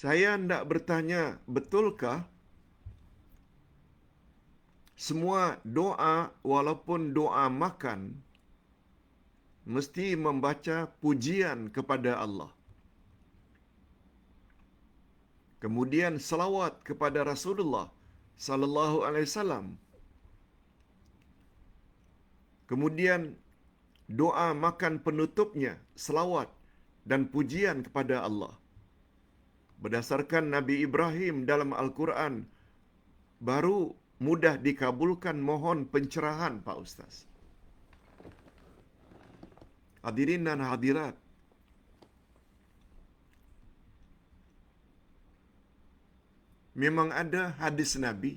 Saya hendak bertanya, betulkah semua doa walaupun doa makan mesti membaca pujian kepada Allah. Kemudian selawat kepada Rasulullah sallallahu alaihi wasallam. Kemudian doa makan penutupnya selawat dan pujian kepada Allah. Berdasarkan Nabi Ibrahim dalam Al-Quran baru mudah dikabulkan mohon pencerahan Pak Ustaz. Hadirin dan hadirat. Memang ada hadis Nabi.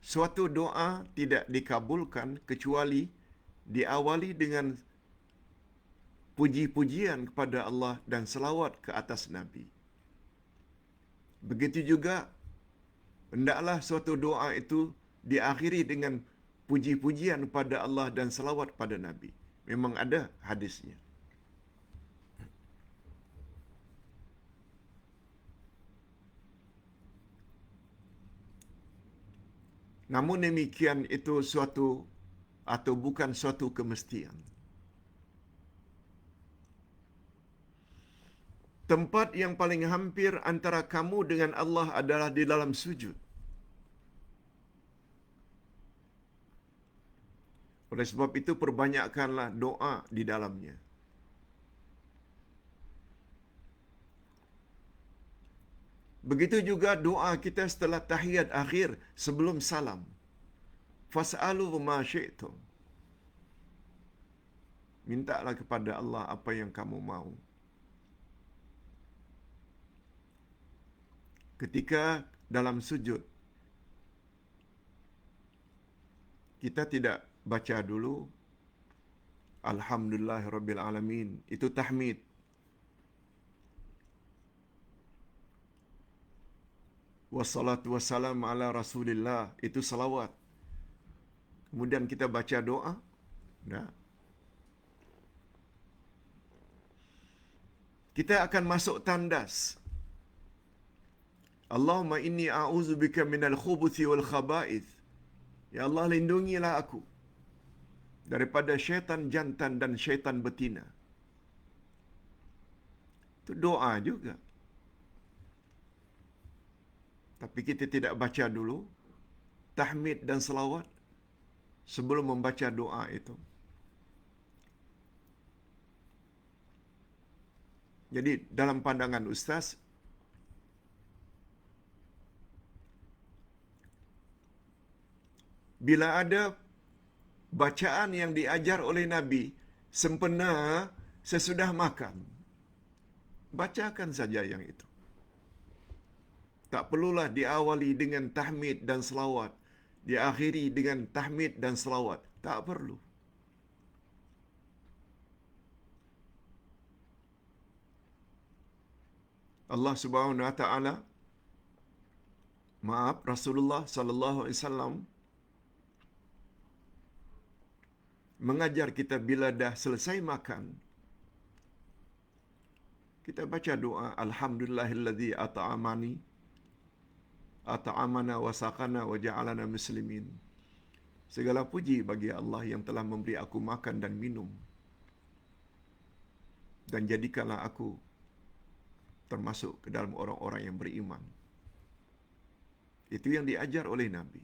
Suatu doa tidak dikabulkan kecuali diawali dengan puji-pujian kepada Allah dan selawat ke atas Nabi. Begitu juga, hendaklah suatu doa itu diakhiri dengan puji-pujian kepada Allah dan selawat pada Nabi. Memang ada hadisnya. Namun demikian itu suatu atau bukan suatu kemestian. Tempat yang paling hampir antara kamu dengan Allah adalah di dalam sujud. Oleh sebab itu perbanyakkanlah doa di dalamnya. Begitu juga doa kita setelah tahiyat akhir sebelum salam. Fas'alu ma syi'tum. Mintalah kepada Allah apa yang kamu mahu. Ketika dalam sujud kita tidak baca dulu Alhamdulillah Rabbil Alamin. Itu tahmid. Wassalatu wassalam ala rasulillah. Itu salawat. Kemudian kita baca doa. Nah. Kita akan masuk tandas. Allahumma inni a'udzu bika minal khubuthi wal khaba'ith. Ya Allah lindungilah aku daripada syaitan jantan dan syaitan betina. Itu doa juga. Tapi kita tidak baca dulu tahmid dan selawat sebelum membaca doa itu. Jadi dalam pandangan ustaz bila ada bacaan yang diajar oleh Nabi sempena sesudah makan. Bacakan saja yang itu. Tak perlulah diawali dengan tahmid dan selawat. Diakhiri dengan tahmid dan selawat. Tak perlu. Allah Subhanahu wa taala maaf Rasulullah sallallahu alaihi wasallam mengajar kita bila dah selesai makan. Kita baca doa alhamdulillahillazi at'amani at'amana wa saqana wa ja'alana muslimin. Segala puji bagi Allah yang telah memberi aku makan dan minum. Dan jadikanlah aku termasuk ke dalam orang-orang yang beriman. Itu yang diajar oleh nabi